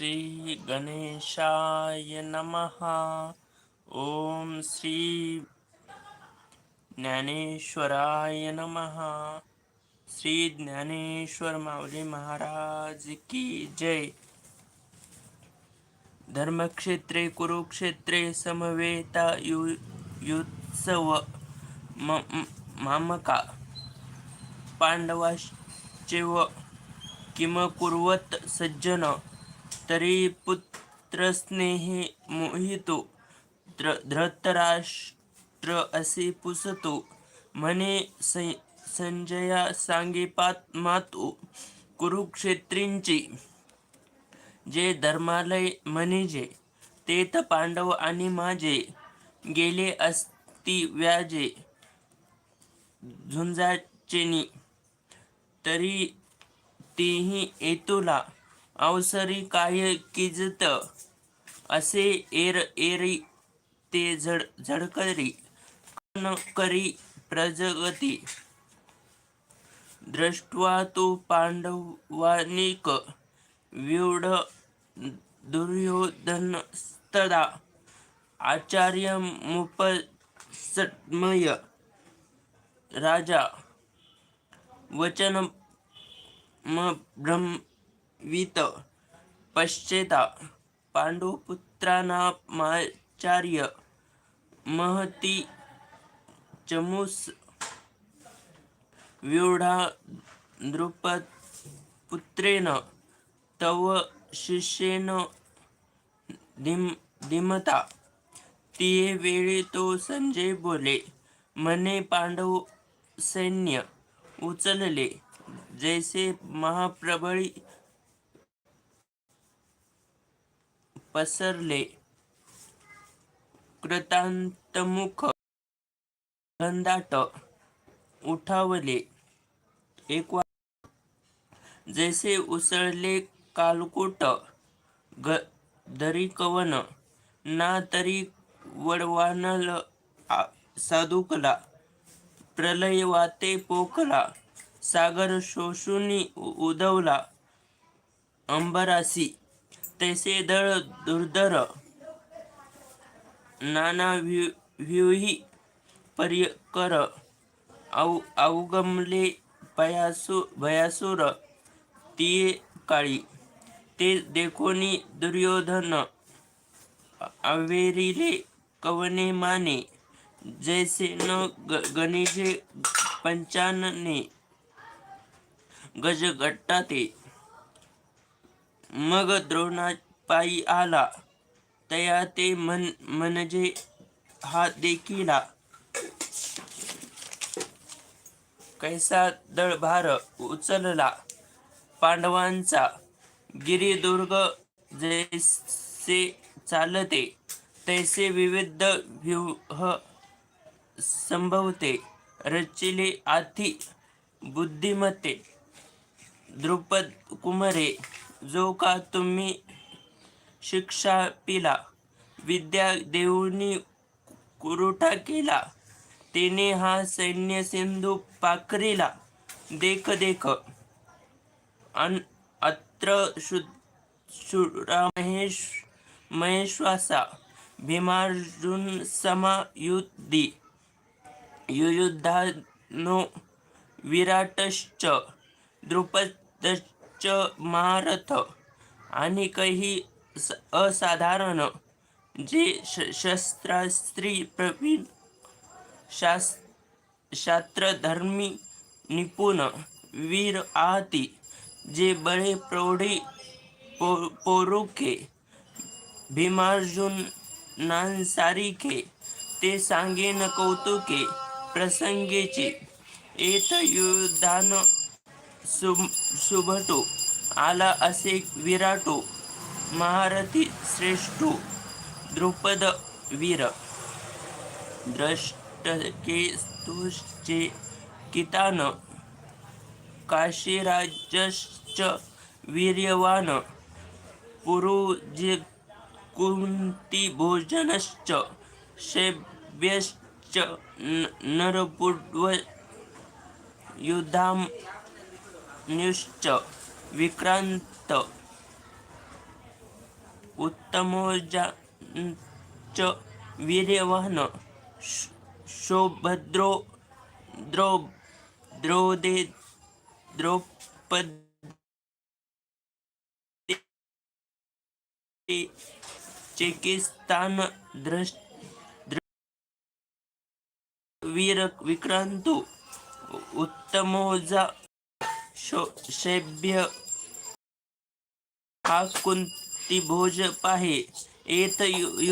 श्री गणेशाय नमः। ओम श्री ज्ञानेश्वराय नमः। श्री ज्ञानेश्वर माऊली महाराज की जय। धर्मक्षेत्रे कुरुक्षेत्रे समवेता यु युत्सव मामका। पांडवाश्चेव किम कुर्वत सज्जन तरी पुत्रस्नेहे मोहितो द्र धृतराष्ट्र असे पुसतो. म्हणे सं- संजया सांगे पात मातो कुरुक्षेत्रींची. जे धर्मालय म्हणजे तेथ पांडव आणि माझे गेले असती व्याजे झुंजाचेनी. तरी तेही येतोला. अवसरी काय किजत? असे एर एरी ते झड झडकरी करी प्रजगती. दृष्ट्वा तो पांडवानिक व्यूढ दुर्योधनस्तदा आचार्य मुपसमय. राजा वचन म वित पश्चेता पांडुपुत्रानामाचार्य महती चमूस व्यूढा द्रुपदपुत्रेण तव शिष्येन धीम धीमता. तिये वेळी तो संजय बोले मने पांडव सैन्य उचलले जैसे महाप्रबळी पसरले. कृतांतमुख घनदाट उठावले. एक जैसे उसळले कालकोट ग दरी कवन ना तरी वडवानल साधुकला प्रलय वाते पोखला सागर शोषुनी उदवला उधवला अंबरासी. तैसे दळ दुर्धर नाना व्यूही पर्यकर. अव अवगमले भयासु भयासुर. ती काळी. ते देखोनी दुर्योधन. अवेरिले कवने माने? जैसे न ग- गणिजे पंचानने. गजगट्टाते. मग द्रोणापायी आला. तया ते मन म्हणजे हा देखिला. कैसा दळभार उचलला पांडवांचा. गिरिदुर्ग जैसे चालते तैसे विविध व्यूह संभवते. रचिले आधी बुद्धिमते द्रुपद कुमरे जो का तुम्ही शिक्षा पिला विद्या देऊनी कुरुठा केला तिने हा सैन्य सिंधू पाखरीला देख देख. अन अत्र शुरा महेश महेश्वासा भीमार्जुन समायुद्धी युयुद्धानो विराटश्च द्रुपदश्च महारथ आणि काही स- असाधारण जे श- शस्त्रास्त्री प्रवीण शास शास्त्रधर्मी निपुण वीर आहती जे बळे प्रौढी पो पोरुखे भीमार्जुन ते सांगेन कौतुके प्रसंगेचे. एत युद्धानं सुम सुभटो आला असे विराटो महारथी श्रेष्ठो द्रुपद वीर. द्रष्टके कितान काशीराजश्च वीर्यवान पुरुजि कुन्तिभोजनश्च नरपुड्व न- निश्च विक्रांत. उत्तमोजांच वीर्यवहन श- शोभद्रो द्रौ द्रौदे द्रौपद चेकिस्तान द्रश वीर विक्रांतु उत्तमोजा शो शैब्य हा कुंती भोज पाहे? येथ यु-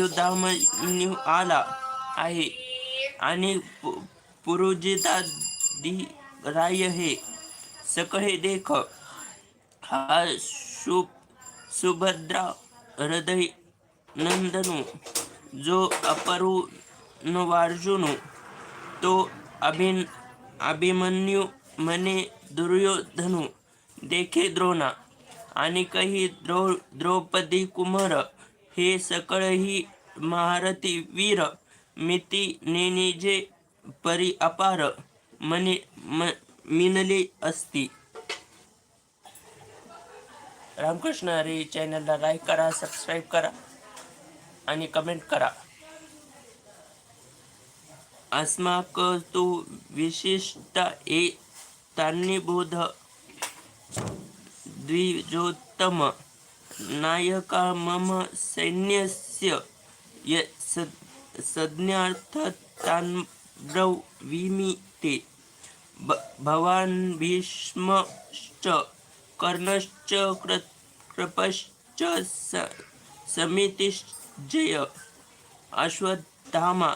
आला आहे. आणि पु- पुरुजितादि राय हे सकळे देख. हा शु सुभद्रा हृदय नंदनु जो अपरुणवार्जुनु तो अभिन अभिमन्यू मने दुर्योधनु देखे द्रोणा आणि काही द्रो द्रौपदी कुमार हे सकळही महारथी वीर मिती नेनिजे परी अपार मने म असती. रामकृष्ण हरी चॅनलला लाईक करा सबस्क्राईब करा आणि कमेंट करा. अस्माक तु विशिष्ट ए तान्निबोध द्विजोत्तम नायका मम सैन्यस्य य संज्ञार्थतान्ब्रवीमि ते ब- भवान् भीष्मश्च कर्णश्च कृ कृपश्च स समितिश्चय। अश्वत्थामा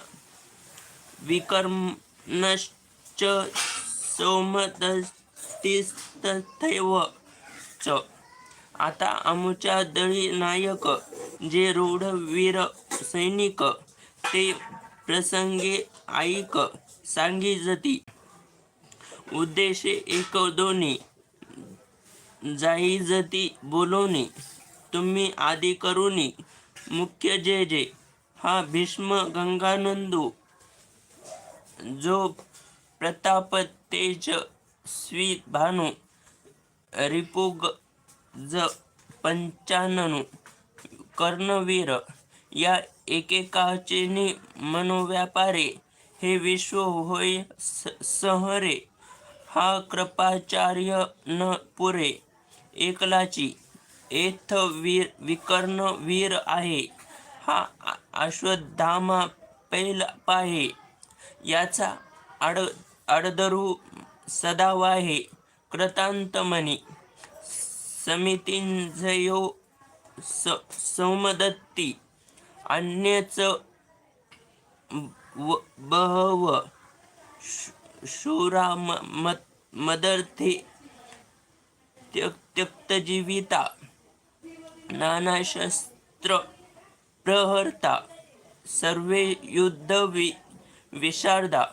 विकर्णश्च सोमदत्तिस्तथैव च. आता आमच्या दळी नायक जे रूढ वीर सैनिक ते प्रसंगे ऐक सांगी जती उद्देशे एक दोन्ही. जाई जती बोलोनी तुम्ही आदी करुनी. मुख्य जे जे. हा भीष्म गंगानंदू. जो प्रताप तेज स्वी भानु रिपुग ज पंचाननु कर्णवीर या एकेकाचे नि मनोव्यापारे हे विश्व होय स- सहरे हा कृपाचार्य न पुरे एकलाची एथ वीर विकर्ण वीर आहे हा अश्वत्थामा पहिला पाहे याचा आड अर्धरू सदावाहे कृतांतमणी समितींजयो स सौमदत्ती अन्यच व- बहव शूरा म- मत- मदर्थे त्य- त्यक्तजीविता नानाशस्त्र प्रहर्ता सर्वे युद्ध वि विशारदा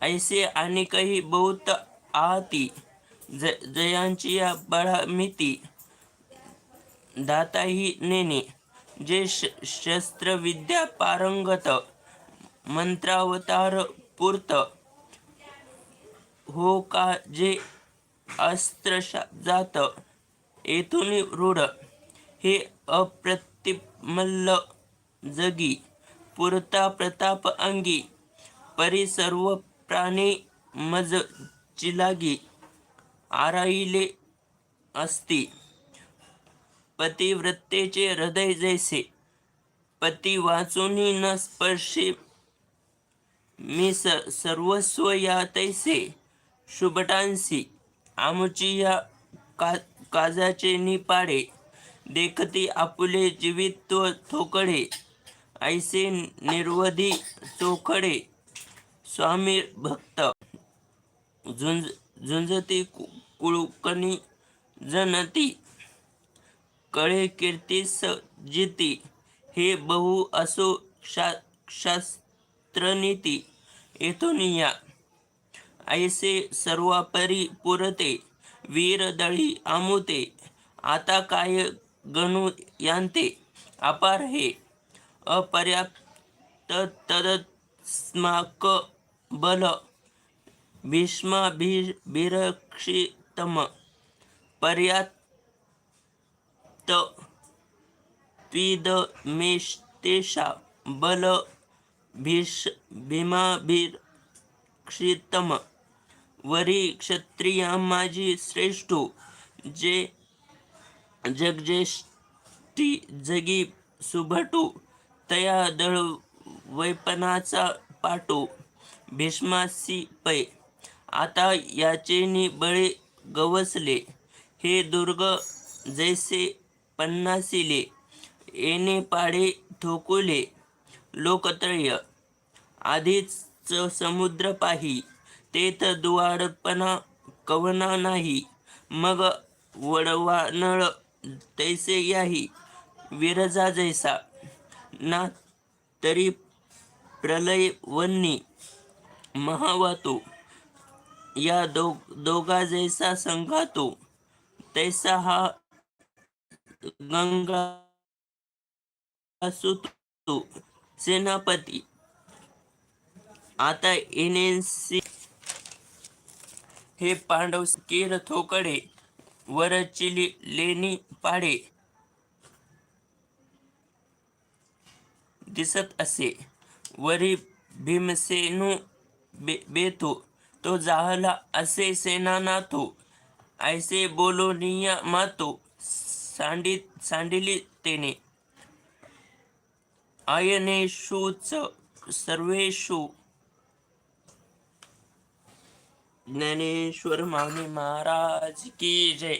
ऐसे अनेकही बहुत आहती ज जयांची या बळामिती दाताही नेने जे श शस्त्रविद्या पारंगत मंत्रावतार पूर्त हो का जे अस्त्र जात येथून रूढ हे अप्रतिमल्ल जगी पुरता प्रताप अंगी परी सर्व प्राणी मज चिलागी आराईले असती. पतिव्रतेचे हृदय जैसे. पती वाचूनही न स्पर्शे. मी स सर्वस्व या तैसे. शुभटांसी. आमुची या का काजाचे निपाडे. देखती आपुले जीवित्व थोकडे. ऐसे निर्वधी चोखडे स्वामी भक्त. झुंज झुंजती कुळकणी जनती. कळे कीर्तीस जिती. हे बहु असो शा शास्त्रनीती. येथून या. ऐसे सर्वापरी पुरते. वीरदळी आमुते. आता काय गणू यांते? अपार हे. अपर्याप्त तदस्माक बल। भीष्मा भी भीरक्षितम पर्याप्त त्विदमेष्टेषा बल। भीष भीमाभिरक्षितम वरी क्षत्रिया माझी श्रेष्ठ। जे जगजेष्टी जगी सुभटू। तया दळ वैपनाचा पाटू। भीष्मासी पै. आता याचेनी बळे गवसले. हे दुर्ग जैसे पन्नासिले. येणे पाडे ठोकुले. लोकत्रय. आधीच समुद्र पाही. तेथ दुवाडपणा कवना नाही. मग वडवा नळ तैसे याही. विरजा जैसा. ना तरी प्रलय वन्नी महावातो. या दो दोघा जैसा संघातो तैसा हा गंगा सुतो सेनापती. आता येणेसी हे पांडव केर थोकडे वरचिली लेणी पाडे दिसत असे. वरी भीमसेनू बे बेतो तो जाहला असे सेना नातो ऐसे बोलोनिया मातो सांडी सांडिली तेने. आयनेषुच सर्वेषु ज्ञानेश्वर मागणी महाराज की जय.